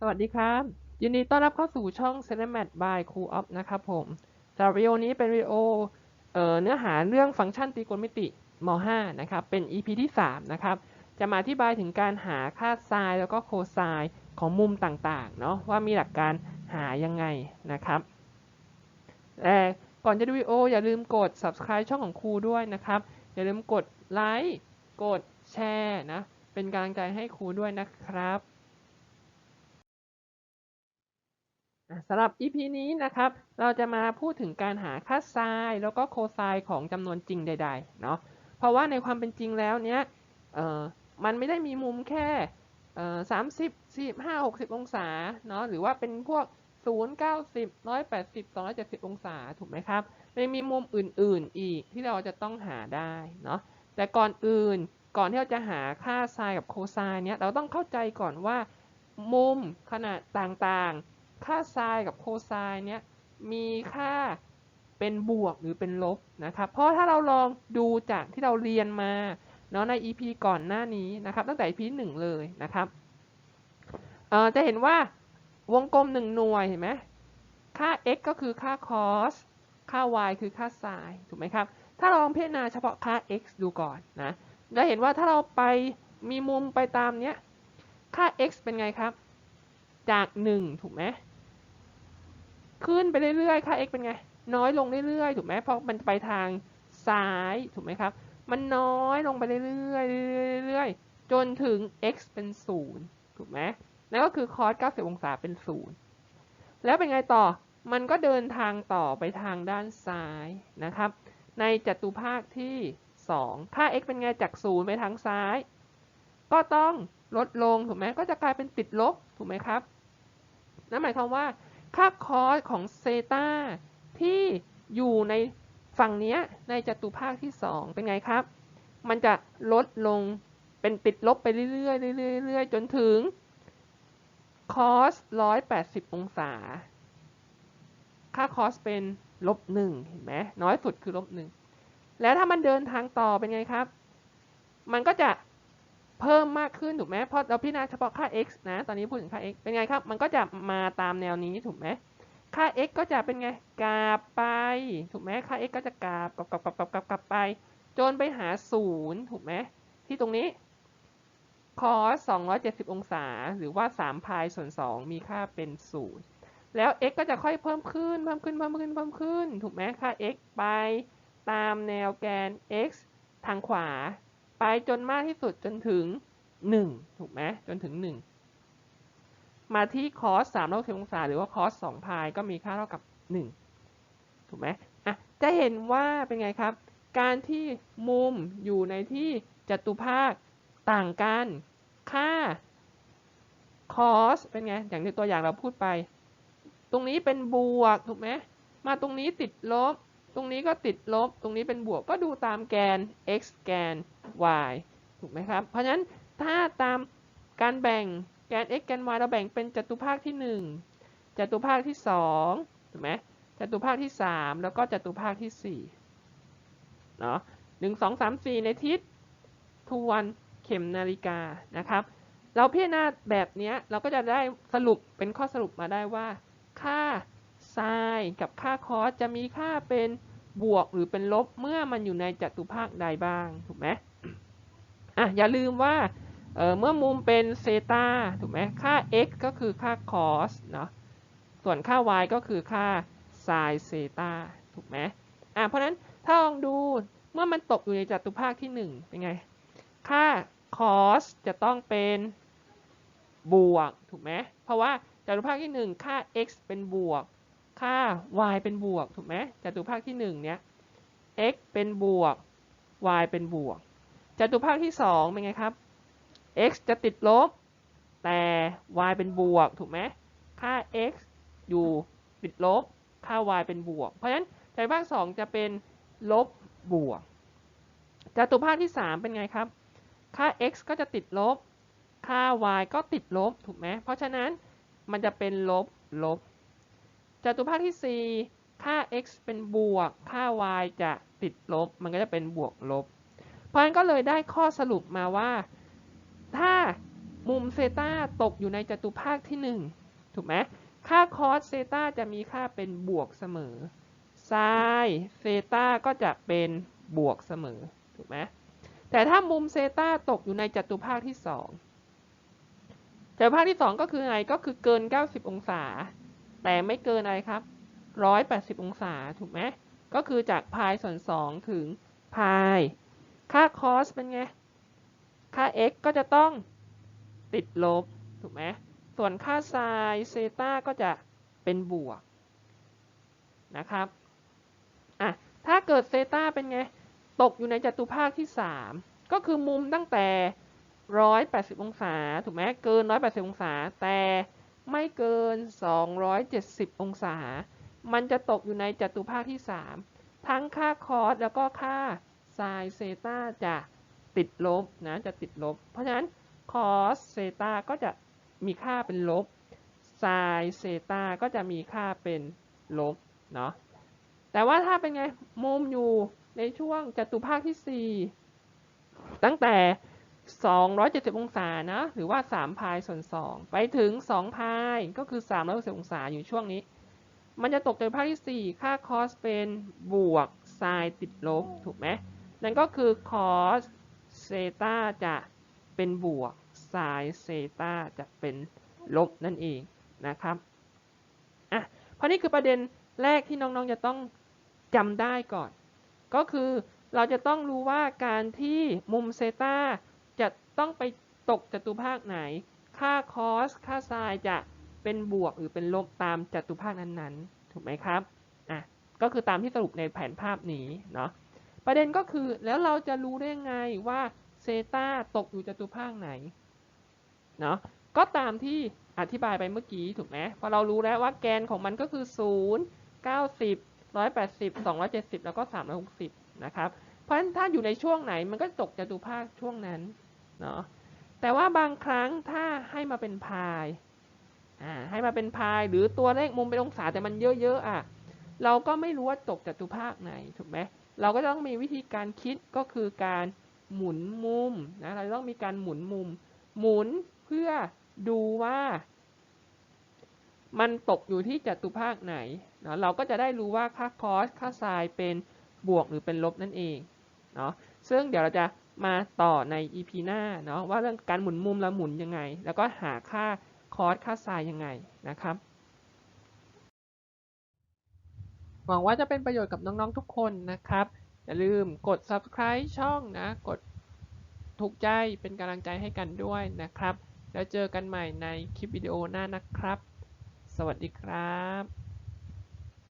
สวัสดีครับ ยินดีต้อนรับเข้าสู่ช่อง c i n e m a t by c o o p นะครับผมสำหรับวิดีโอนี้เป็นวิดีโอเออเนื้อหาเรื่องฟังก์ชันตรีโกณมิติม .5 นะครับ เป็น EP ที่ 3 นะครับ จะมาอธิบายถึงการหาค่าไซน์แล้วก็โคไซน์ของมุมต่างๆ เนาะว่ามีหลักการหายังไงนะครับแต่ก่อนจะดูวิดีโออย่าลืมกด subscribe ช่องของครูด้วยนะครับ อย่าลืมกดไลค์กดแชร์นะ เป็นกำลังใจให้ครูด้วยนะครับ อะ สำหรับ EP นี้นะครับ เราจะมาพูดถึงการหาค่าไซน์แล้วก็โคไซน์ของจำนวนจริงใดๆเนาะ เพราะว่าในความเป็นจริงแล้วเนี้ยมันไม่ได้มีมุมแค่สามสิบสี่ห้าหกสิบองศาเนาะหรือว่าเป็นพวกศูนย์เก้าสิบร้อยแปดสิบสองร้อยเจ็ดสิบองศาถูกไหมครับมันมีมุมอื่นๆอีกที่เราจะต้องหาได้เนาะแต่ก่อนอื่นก่อนที่เราจะหาค่าไซน์กับโคไซน์เนี้ยเราต้องเข้าใจก่อนว่ามุมขนาดต่างๆ ค่าไซน์กับโคไซน์เนี้ยมีค่าเป็นบวกหรือเป็นลบนะครับเพราะถ้าเราลองดูจากที่เราเรียนมาเนาะใน EP ก่อนหน้านี้นะครับ ตั้งแต่ EP หนึ่งเลยนะครับจะเห็นว่าวงกลมหนึ่งหน่วยเห็นไหมค่า x ก็คือค่า cos ค่า y คือค่า sin ถูกไหมครับ ถ้าเราลองพิจารณาเฉพาะค่า x ดูก่อนนะจะเห็นว่าถ้าเราไปมีมุมไปตามเนี้ย ค่า x เป็นไงครับ จาก 1 ถูกไหม ขึ้นไปเรื่อยๆ ค่า x เป็นไง น้อยลงเรื่อยๆ ถูกไหมเพราะมันไปทางซ้ายถูกไหมครับ มันน้อยลงไปเรื่อยๆเรื่อยๆจนถึง x เป็น0ถูกไหมนั่นก็คือ cos 90 องศาเป็น 0 แล้วเป็นไงต่อ มันก็เดินทางต่อไปทางด้านซ้ายนะครับ ในจัตุภาคที่ 2 ค่า x เป็นไงจาก 0 ไปทางซ้าย ก็ต้องลดลงถูกไหมก็จะกลายเป็นติดลบถูกไหมครับ นั่นหมายความว่า ค่าคอสของเซตาที่อยู่ในฝั่งนี้ในจัตุภาคที่ 2 เป็นไงครับ มันจะลดลงเป็นติดลบไปเรื่อยๆเรื่อยๆเรื่อยๆจนถึงคอส180 องศา ค่าคอสเป็นลบหนึ่งเห็นไหมน้อยสุดคือลบหนึ่งแล้วถ้ามันเดินทางต่อเป็นไงครับ มันก็จะ เพิ่มมากขึ้นถูกไหมเพราะเราพิจารณาเฉพาะค่า x นะ ตอนนี้พูดถึงค่า x เป็นไงครับ มันก็จะมาตามแนวนี้ถูกไหมค่า x ก็จะเป็นไงกราบไป ถูกไหมค่า x ก็จะกราบกลับกลับกลับกลับกลับกลับไป จนไปหาศูนย์ถูกไหมที่ตรงนี้ cos 270 องศา หรือว่า3พายส่วน 2 มีค่าเป็น0แล้ว x ก็จะค่อยเพิ่มขึ้น เพิ่มขึ้น เพิ่มขึ้น เพิ่มขึ้น ถูกไหมค่า x ไปตามแนวแกน x ทางขวา ไปจนมากที่สุดจนถึง 1 ถูกไหมจนถึง 1 มาที่ cos 360องศา หรือว่า cos 2พายก็มีค่าเท่ากับ 1 ถูกไหมอะจะเห็นว่าเป็นไงครับ การที่มุมอยู่ในที่จัตุภาคต่างกันค่า cos เป็นไง อย่างที่ตัวอย่างเราพูดไป ตรงนี้เป็นบวก ถูกไหมมาตรงนี้ติดลบ ตรงนี้ก็ติดลบ ตรงนี้เป็นบวกก็ดูตามแกน x แกน y ถูกไหมครับ เพราะฉะนั้นถ้าตามการแบ่งแกน x แกน y เราแบ่งเป็นจัตุภาคที่ 1จัตุภาคที่2ถูกไหมจัตุภาคที่ 3 แล้วก็จัตุภาคที่4เนาะหนึ่งสองสามสี่ในทิศทวนเข็มนาฬิกานะครับ เราพิจารณาแบบนี้เราก็จะได้สรุปเป็นข้อสรุปมาได้ว่า ค่า ไซน์กับค่าคอสจะมีค่าเป็นบวกหรือเป็นลบเมื่อมันอยู่ในจัตุภาคใดบ้างถูกไหมอะอย่าลืมว่าเเมื่อมุมเป็นเซตาถูกไหมค่า x ก็คือค่า cos เนาะส่วนค่า y ก็คือค่า sin เซตาถูกไหมอะเพราะนั้นถ้าลองดูเมื่อมันตกอยู่ในจัตุภาคที่ 1 เป็นไง ค่า cos จะต้องเป็นบวกถูกไหมเพราะว่าจัตุภาคที่ 1 ค่า x เป็นบวก ค่า y เป็นบวกถูกไหมจัตุภาคที่ 1 เนี้ย x เป็นบวก y เป็นบวกจัตุภาคที่ 2 เป็นไงครับ x จะติดลบ แต่ y เป็นบวกถูกไหมค่า x อยู่ติดลบ ค่า y เป็นบวก เพราะฉะนั้นจัตุภาค 2 จะเป็นลบบวกจัตุภาคที่ 3 เป็นไงครับ ค่า x ก็จะติดลบ ค่า y ก็ติดลบถูกไหมเพราะฉะนั้นมันจะเป็นลบลบ จัตุภาคที่ 4 ค่า x เป็นบวก ค่า y จะติดลบ มันก็จะเป็นบวกลบ เพราะฉะนั้นก็เลยได้ข้อสรุปมาว่า ถ้ามุมเซตาตกอยู่ในจตุภาคที่ 1 ถูกไหม ค่าคอสเซตาจะมีค่าเป็นบวกเสมอไซน์เซตาก็จะเป็นบวกเสมอ ถูกไหม แต่ถ้ามุมเซตาตกอยู่ในจตุภาคที่ 2จตุภาคที่ 2 ก็คือไง ก็คือเกิน 90 องศา แต่ไม่เกินอะไรครับ 180 องศาถูกไหมก็คือจากพายส่วน 2 ถึงพายค่าคอสเป็นไง ค่า x ก็จะต้องติดลบถูกไหมส่วนค่าไซน์เซต้าก็จะเป็นบวกนะครับอะถ้าเกิดเซต้าเป็นไง ตกอยู่ในจัตุภาคที่ 3 ก็คือมุมตั้งแต่ 180 องศา ถูกไหมเกิน 180 องศา แต่ ไม่เกิน 270 องศา มันจะตกอยู่ในจัตุภาคที่ 3 ทั้งค่าคอสแล้วก็ค่าไซน์เซตาจะติดลบนะจะติดลบ เพราะฉะนั้นคอสเซตาก็จะมีค่าเป็นลบไซน์เซตาก็จะมีค่าเป็นลบเนาะแต่ว่าถ้าเป็นไงมุมอยู่ในช่วงจัตุภาคที่ 4 ตั้งแต่ 270 องศานะหรือว่า 3 พายส่วน 2 ไปถึง 2 พายก็คือ 360 องศาอยู่ช่วงนี้ มันจะตกในภาคที่ 4 ค่าคอสเป็นบวกไซน์ติดลบ ถูกไหมนั่นก็คือคอสเซตาจะเป็นบวกไซน์เซตาจะเป็นลบนั่นเองนะครับอะเพราะนี่คือประเด็นแรกที่น้องๆจะต้องจำได้ก่อน ก็คือเราจะต้องรู้ว่าการที่มุมเซตา ต้องไปตกจตุภาคไหน ค่าคอส ค่าไซน์จะเป็นบวกหรือเป็นลบตามจตุภาคนั้นๆ ถูกไหมครับ อะ ก็คือตามที่สรุปในแผนภาพนี้เนาะ ประเด็นก็คือแล้วเราจะรู้ได้ไงว่าเซตาตกอยู่จตุภาคไหน เนาะ ก็ตามที่อธิบายไปเมื่อกี้ถูกไหมพอเรารู้แล้วว่าแกนของมันก็คือ 0 90 180 270 แล้วก็ 360 นะครับ เพราะฉะนั้นถ้าอยู่ในช่วงไหนมันก็ตกจตุภาคช่วงนั้น เนาะแต่ว่าบางครั้งถ้าให้มาเป็นพายอ่าให้มาเป็นพายหรือตัวเลขมุมเป็นองศาแต่มันเยอะๆอะเราก็ไม่รู้ว่าตกจัตุภาคไหนถูกไหมเราก็ต้องมีวิธีการคิดก็คือการหมุนมุมนะเราต้องมีการหมุนมุม หมุนเพื่อดูว่า มันตกอยู่ที่จัตุภาคไหนเนาะเราก็จะได้รู้ว่าค่าคอสค่าไซน์เป็นบวกหรือเป็นลบนั่นเองเนาะซึ่งเดี๋ยวเราจะ มาต่อใน EP หน้าเนาะว่าเรื่องการหมุนมุมเราหมุนยังไง แล้วก็หาค่าคอสค่าไซน์ยังไงนะครับหวังว่าจะเป็นประโยชน์กับน้องๆทุกคนนะครับ อย่าลืมกด subscribe ช่องนะ กดถูกใจเป็นกำลังใจให้กันด้วยนะครับ แล้วเจอกันใหม่ในคลิปวิดีโอหน้านะครับ สวัสดีครับ